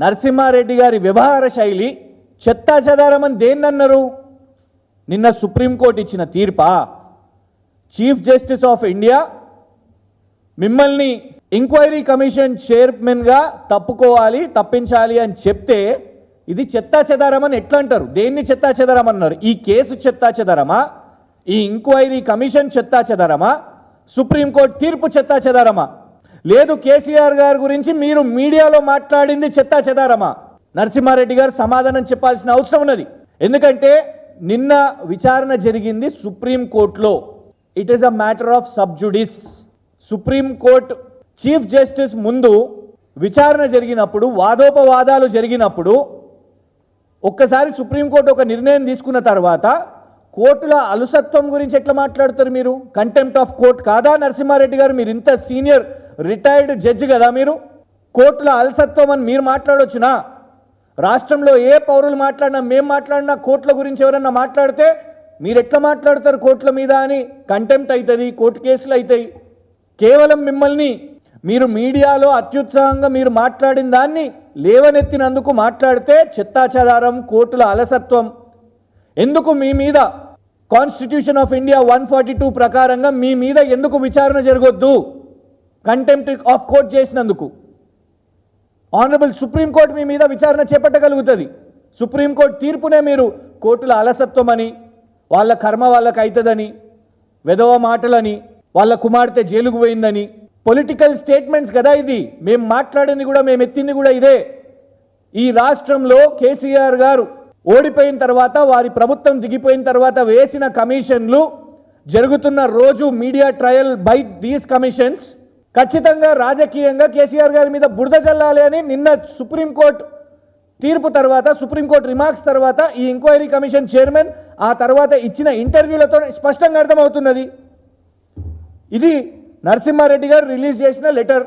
నరసింహారెడ్డి గారి వ్యవహార శైలి చెత్తా చెదారమని దేన్నన్నారు? నిన్న సుప్రీంకోర్టు ఇచ్చిన తీర్పా? చీఫ్ జస్టిస్ ఆఫ్ ఇండియా మిమ్మల్ని ఎంక్వైరీ కమిషన్ చైర్మన్గా తప్పుకోవాలి తప్పించాలి అని చెప్తే ఇది చెత్తా చెదారమని ఎట్లా అంటారు దేన్ని చెత్తా చెదారమన్నారు? ఈ కేసు చెత్తా చెదారమా? ఈ ఎంక్వైరీ కమిషన్ చెత్తా చెదారమా? సుప్రీంకోర్టు తీర్పు చెత్తా చెదారమా? లేదు కేసీఆర్ గారి గురించి మీరు మీడియాలో మాట్లాడింది చెత్తా చెదారమా? నరసింహారెడ్డి గారు సమాధానం చెప్పాల్సిన అవసరం ఉన్నది. ఎందుకంటే నిన్న విచారణ జరిగింది సుప్రీంకోర్టులో it is a matter of sub judice supreme court chief justice ముందు విచారణ జరిగినప్పుడు వాదోపవాదాలు జరిగినప్పుడు ఒక్కసారి సుప్రీంకోర్టు ఒక నిర్ణయం తీసుకున్న తర్వాత కోర్టుల అలుసత్వం గురించి ఎట్లా మాట్లాడతారు మీరు? కంటెంప్ట్ ఆఫ్ కోర్ట్ కాదా నరసింహారెడ్డి గారు? మీరు ఇంత సీనియర్ రిటైర్డ్ జడ్జి కదా మీరు? కోర్టుల అలసత్వం అని మీరు మాట్లాడొచ్చునా? రాష్ట్రంలో ఏ పౌరులు మాట్లాడినా మేము మాట్లాడినా కోర్టుల గురించి ఎవరన్నా మాట్లాడితే మీరు ఎట్లా మాట్లాడతారు కోర్టుల మీద అని కంటెంప్ట్ అవుతుంది కోర్టు కేసులు అవుతాయి కేవలం మిమ్మల్ని మీరు మీడియాలో అత్యుత్సాహంగా మీరు మాట్లాడిన దాన్ని లేవనెత్తినందుకు మాట్లాడితే చెత్తాచెదారం కోర్టుల అలసత్వం. ఎందుకు మీ మీద? Constitution of India one forty two ప్రకారంగా మీ మీద ఎందుకు విచారణ జరగొద్దు? కంటెంప్ట్ ఆఫ్ కోర్ట్ చేసినందుకు. ఆనరబుల్ సుప్రీంకోర్టు మీ మీద విచారణ చేపట్టగలుగుతుంది. సుప్రీంకోర్టు తీర్పునే మీరు కోర్టుల అలసత్వమని వాళ్ళ కర్మ వాళ్ళకి అవుతుందని వెధవ మాటలని వాళ్ళ కుమార్తె జైలుకు పోయిందని పొలిటికల్ స్టేట్మెంట్స్ కదా ఇది. మేము మాట్లాడింది కూడా మేము ఎత్తింది కూడా ఇదే. ఈ రాష్ట్రంలో కేసీఆర్ గారు ఓడిపోయిన తర్వాత వారి ప్రభుత్వం దిగిపోయిన తర్వాత వేసిన కమిషన్లు జరుగుతున్న రోజు media trial by these commissions ఖచ్చితంగా రాజకీయంగా కేసీఆర్ గారి మీద బురద చల్లాలి అని నిన్న సుప్రీంకోర్టు తీర్పు తర్వాత సుప్రీంకోర్టు రిమార్క్స్ తర్వాత ఈ ఎంక్వైరీ కమిషన్ చైర్మన్ ఆ తర్వాత ఇచ్చిన ఇంటర్వ్యూలతో స్పష్టంగా అర్థమవుతున్నది. ఇది నరసింహారెడ్డి గారు రిలీజ్ చేసిన లెటర్.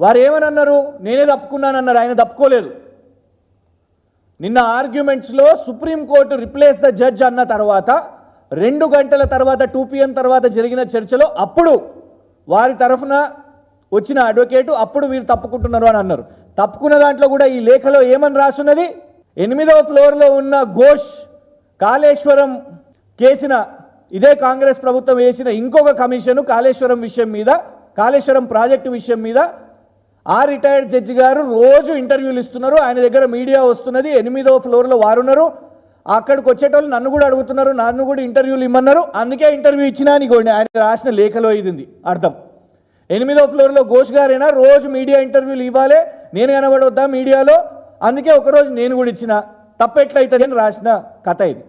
వారు ఏమని అన్నారు నేనే తప్పుకున్నానన్నారు. ఆయన తప్పుకోలేదు. నిన్న ఆర్గ్యుమెంట్స్లో supreme court replace the judge అన్న తర్వాత రెండు గంటల తర్వాత టూ పిఎం తర్వాత జరిగిన చర్చలో అప్పుడు వారి తరఫున వచ్చిన అడ్వకేటు అప్పుడు వీరు తప్పుకుంటున్నారు అని అన్నారు. తప్పుకున్న దాంట్లో కూడా ఈ లేఖలో ఏమని రాసున్నది? ఎనిమిదవ ఫ్లోర్లో ఉన్న ఘోష్ కాళేశ్వరం కేసిన ఇదే కాంగ్రెస్ ప్రభుత్వం వేసిన ఇంకొక కమిషను కాళేశ్వరం విషయం మీద కాళేశ్వరం ప్రాజెక్టు విషయం మీద ఆ రిటైర్డ్ జడ్జి గారు రోజు ఇంటర్వ్యూలు ఇస్తున్నారు. ఆయన దగ్గర మీడియా వస్తున్నది. ఎనిమిదో ఫ్లోర్లో వారున్నారు అక్కడికి వచ్చేటోళ్ళు నన్ను కూడా అడుగుతున్నారు. నన్ను కూడా ఇంటర్వ్యూలు ఇమ్మన్నారు. అందుకే ఇంటర్వ్యూ ఇచ్చినా అని కోండి ఆయన రాసిన లేఖలో ఇది అర్థం. ఎనిమిదో ఫ్లోర్లో ఘోష్ గారైనా? రోజు మీడియా ఇంటర్వ్యూలు ఇవ్వాలి. నేను కనబడొద్దా మీడియాలో? అందుకే ఒకరోజు నేను కూడా ఇచ్చిన తప్పెట్లయితుంది అని రాసిన కథ ఇది.